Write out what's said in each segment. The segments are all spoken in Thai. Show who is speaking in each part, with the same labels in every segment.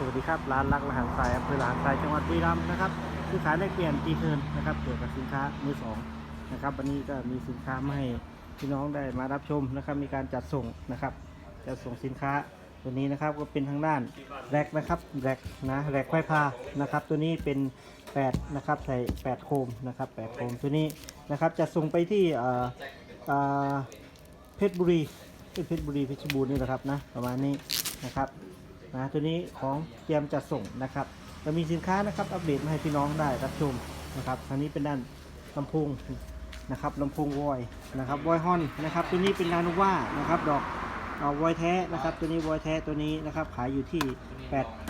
Speaker 1: สวัสดีครับ ร้านรักรหัสทรายอำเภอหลานทรายจังหวัดบุรีรัมย์นะครับซื้อขายแลกเปลี่ยนตีเทินนะครับเกี่ยวกับสินค้ามือสองนะครับวันนี้ก็มีสินค้ามาให้พี่น้องได้มารับชมนะครับ มีการจัดส่งนะครับ จัดส่งสินค้าตัวนี้นะครับก็เป็นทางด้านแรกนะครับแรกนะแรกไขว้พานะครับ ตัวนี้เป็น8นะครับใส่8โคมนะครับ8โคมตัวนี้นะครับจะส่งไปที่เอ่อเอ่อเพชรบุรีเพชรบุรีเพชรบูรณ์นี่แหละครับนะประมาณนี้นะครับ นะตัวนี้ของเตรียมจัดส่งนะครับเรามีสินค้านะครับอัปเดตมาให้พี่น้องได้รับชมนะครับทางนี้เป็นด้านลำโพงนะครับลำโพงวอยนะครับวอยฮอนนะครับ ตัวนี้เป็นนานุว่านะครับดอกดอกวอยแท้นะครับ ตัวนี้วอยแท้ตัวนี้นะครับขายอยู่ที่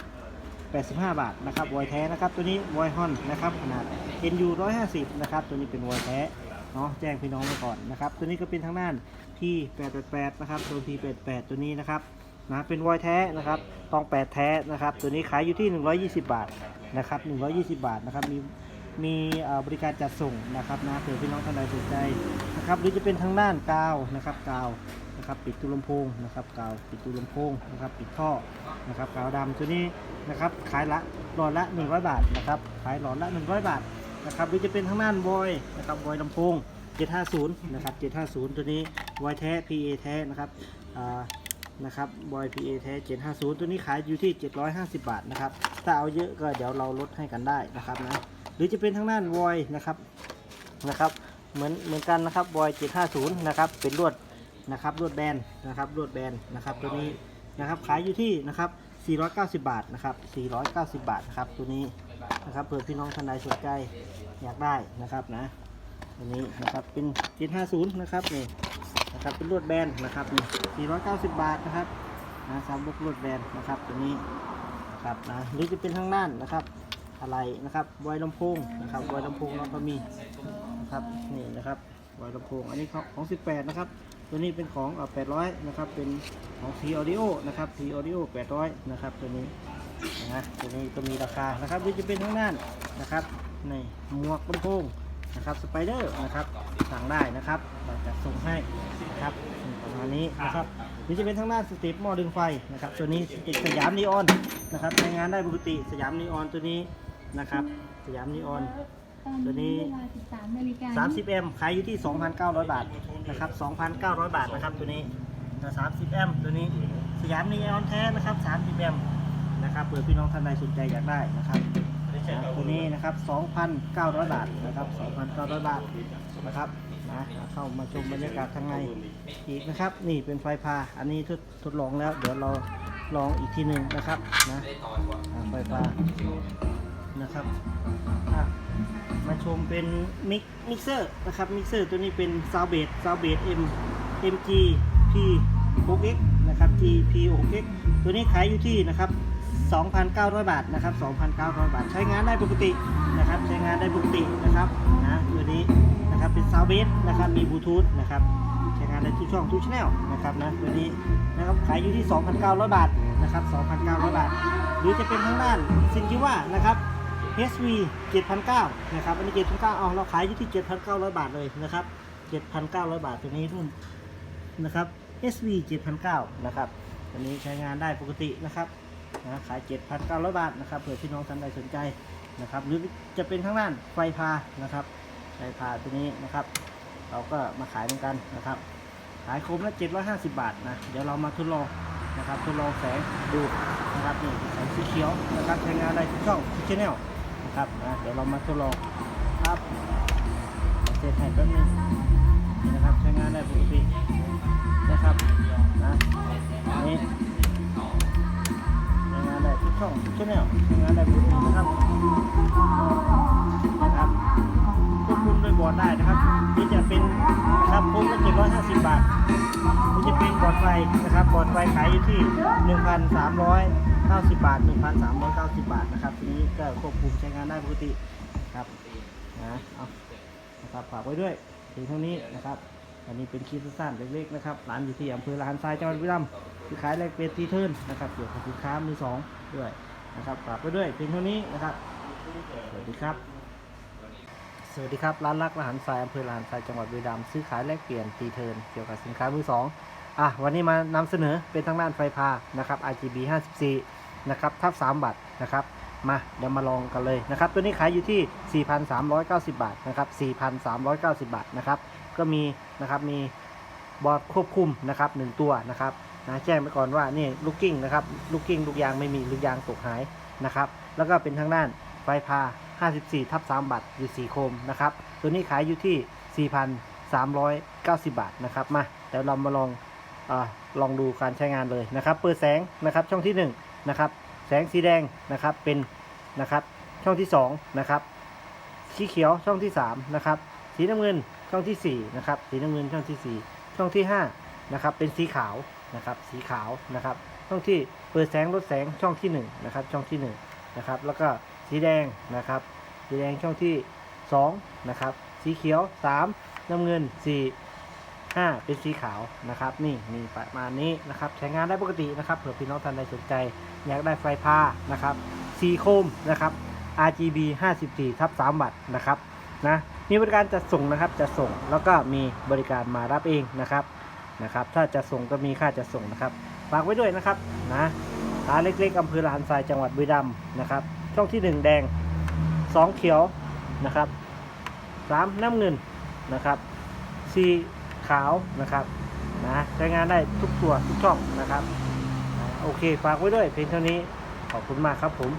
Speaker 1: 8 85 บาทนะครับวอยแท้นะครับ ตัวนี้วอยฮอนนะครับขนาด NU 150นะครับตัวนี้เป็นวอยแท้เนาะแจ้งพี่น้องไว้ก่อนนะครับ ตัวนี้ก็เป็นทางด้าน P888 นะครับตัว P88 ตัวนี้นะครับ นะเป็นวอยแท้นะครับตองแปดแท้นะครับ ตัวนี้ขายอยู่ที่ 120 บาทนะครับ120 บาทนะครับ มีมีบริการจัดส่งนะครับนะเผื่อพี่น้องท่านใดสนใจนะครับ หรือจะเป็นทางด้านกาวนะครับกาวนะครับ ปิดตูลำโพงนะครับกาวปิดตูลำโพงนะครับ ปิดท่อนะครับกาวดำตัวนี้นะครับ ขายละหลอดละ 100 บาทนะครับ ขายหลอดละ 100 บาทนะครับ หรือจะเป็นทางด้านวอยนะครับวอยลำโพง750นะครับ750 ตัวนี้วอยแท้ PA แท้นะครับอ่า นะครับบอย PA แท้750 ตัวนี้ขายอยู่ที่ 750 บาทนะครับ ถ้าเอาเยอะก็เดี๋ยวเราลดให้กันได้นะครับนะ หรือจะเป็นทางด้านวอยนะครับ นะครับ เหมือนเหมือนกันนะครับบอย750 นะครับ เป็นลวดนะครับลวดแบนนะครับลวดแบนนะครับ ตัวนี้นะครับขายอยู่ที่นะครับ490 บาทนะครับ490 บาทนะครับตัวนี้นะครับเผื่อพี่น้องท่านใดสนใจอยากได้นะครับนะตัวนี้นะครับเป็น750 นะครับนี่ นะครับเป็นลวดแบนนะครับนี่490 บาทนะครับนะสามลูกลวดแบนนะครับตัวนี้นะครับนะหรือจะเป็นทางด้านนะครับ อะไรนะครับไวลำโพงนะครับไวลำโพงเราก็มีนะครับนี่นะครับไวลำโพงอันนี้ของของ 18 นะครับ ตัวนี้เป็นของ800 นะครับเป็นของ T Audio นะครับ T Audio 800 นะครับตัวนี้นะตัวนี้ก็มีราคานะครับหรือจะเป็นทางด้านนะครับในหมวกลำโพง นะครับสไปเดอร์นะครับสั่งได้นะครับเราจะส่งให้นะครับประมาณนี้นะครับนี่จะเป็นทางด้านสเติปหม้อดึงไฟนะครับตัวนี้ติดสยามนีออนนะครับใช้งานได้ปกติสยามนีออนตัวนี้นะครับสยามนีออนตัวนี้
Speaker 2: เวลา13นาฬิกา
Speaker 1: 30 m ขายอยู่ที่ 2,900 บาทนะครับ2,900 บาทนะครับตัวนี้นะ30 m ตัวนี้สยามนีออนแท้นะครับ30 m นะครับเผื่อพี่น้องท่านใดสนใจอยากได้นะครับ นะตัวนี้นะครับ 2,900 บาทนะครับ 2,900 บาทนะครับนะเข้ามาชมบรรยากาศทางในอีกนะครับ นี่เป็นไฟพา อันนี้ทดทดลองแล้ว เดี๋ยวเราลองอีกทีหนึ่งนะครับนะไฟพานะครับมาชมเป็นมิกมิกเซอร์นะครับมิกเซอร์ตัวนี้เป็นซาวเบสซาวเบส M MG P 6X นะครับ G P 6X ตัวนี้ขายอยู่ที่นะครับ 2,900 บาทนะครับ 2,900 บาท ใช้งานได้ปกตินะครับ ใช้งานได้ปกตินะครับนะตัวนี้นะครับเป็นซาวเบสนะครับมีบลูทูธนะครับใช้งานได้ทุกช่องทุกช่องนะครับนะตัวนี้นะครับขายอยู่ที่ 2,900 บาทนะครับ 2,900 บาท หรือจะเป็นทางด้านซินคิว่านะครับ HV 7,900นะครับอันนี้7,900เอาเราขายอยู่ที่ 7,900 บาทเลยนะครับ 7,900 บาทตัวนี้รุ่นนะครับ HV 7,900นะครับตัวนี้ใช้งานได้ปกตินะครับ นะขาย 7,900 บาทนะครับเผื่อพี่น้องท่านใดสนใจนะครับ หรือจะเป็นทางด้านไฟพานะครับไฟพาตัวนี้นะครับ เราก็มาขายเหมือนกันนะครับ ขายโคมละ 750 บาทนะเดี๋ยวเรามาทดลองนะครับทดลองแสงดูนะครับนี่แสงสีเขียวนะครับใช้งานได้ทุกช่องทุกชแนลนะครับนะเดี๋ยวเรามาทดลองครับเสร็จให้แป๊บนึงนี่นะครับใช้งานได้ปกติ ช่องชแนลงานได้ปกตินะครับนะครับควบคุมด้วยบอร์ดได้นะครับนี่จะเป็นนะครับโคมละ750บาทนี่จะเป็นบอร์ดไฟนะครับบอร์ดไฟขายอยู่ที่1,390บาท1,390บาทนะครับทีนี้ก็ควบคุมใช้งานได้ปกติครับนะเอานะครับฝากไว้ด้วยถึงเท่านี้นะครับ อันนี้เป็นคลิปสั้นๆเล็กๆนะครับร้านอยู่ที่อำเภอลานทรายจังหวัดบุรีรัมย์คือขายแลกเปลี่ยนทีเทิร์นนะครับเกี่ยวกับสินค้ามือสองด้วยนะครับฝากไว้ด้วยเพียงเท่านี้นะครับสวัสดีครับ สวัสดีครับร้านรักอาหารทรายอำเภอลานทรายจังหวัดบุรีรัมย์ซื้อขายแลกเปลี่ยนตีเทิร์นเกี่ยวกับสินค้ามือสองอะวันนี้มานำเสนอเป็นทางด้านไฟพานะครับ RGB 54นะครับทับ3บาทนะครับมาเดี๋ยวมาลองกันเลยนะครับ ตัวนี้ขายอยู่ที่ 4,390 บาทนะครับ 4,390 บาทนะครับ ก็มีนะครับมีบอร์ดควบคุมนะครับหนึ่งตัวนะครับนะแจ้งไปก่อนว่านี่ลูกกิ้งนะครับลูกกิ้งลูกยางไม่มีลูกยางตกหายนะครับแล้วก็เป็นทางด้านไฟพา 54 ทับ3บาทอยู่ 4 โคมนะครับตัวนี้ขายอยู่ที่ 4,390 บาทนะครับมาเดี๋ยวเรามาลองอาลองดูการใช้งานเลยนะครับ เปิดแสงนะครับช่องที่1นะครับแสงสีแดงนะครับเป็นนะครับช่องที่2นะครับสีเขียวช่องที่3นะครับสีน้ำเงิน ช่องที่4นะครับสีน้ำเงินช่องที่ 4 ช่องที่5นะครับเป็นสีขาวนะครับสีขาวนะครับ ช่องที่เปิดแสงลดแสงช่องที่1นะครับช่องที่1นะครับแล้วก็สีแดงนะครับสีแดงช่องที่2นะครับสีเขียว 3 น้ำเงิน 4 5 เป็นสีขาวนะครับ นี่มีประมาณนี้นะครับใช้งานได้ปกตินะครับเผื่อพี่น้องท่านใดสนใจ อยากได้ไฟผ้านะครับสีโคมนะครับ RGB 54ทับ3วัตต์นะครับนะ มีบริการจัดส่งนะครับจัดส่งแล้วก็มีบริการมารับเองนะครับนะครับ ถ้าจะส่งก็มีค่าจัดส่งนะครับฝากไว้ด้วยนะครับนะร้านเล็กๆอำเภอลานทรายจังหวัดบุรีรัมย์นะครับ ช่องที่ 1 แดง 2 เขียวนะครับ3น้ำเงินนะครับสีขาวนะครับนะใช้งานได้ทุกตัวทุกช่องนะครับ โอเคฝากไว้ด้วยเพียงเท่านี้ขอบคุณมากครับผม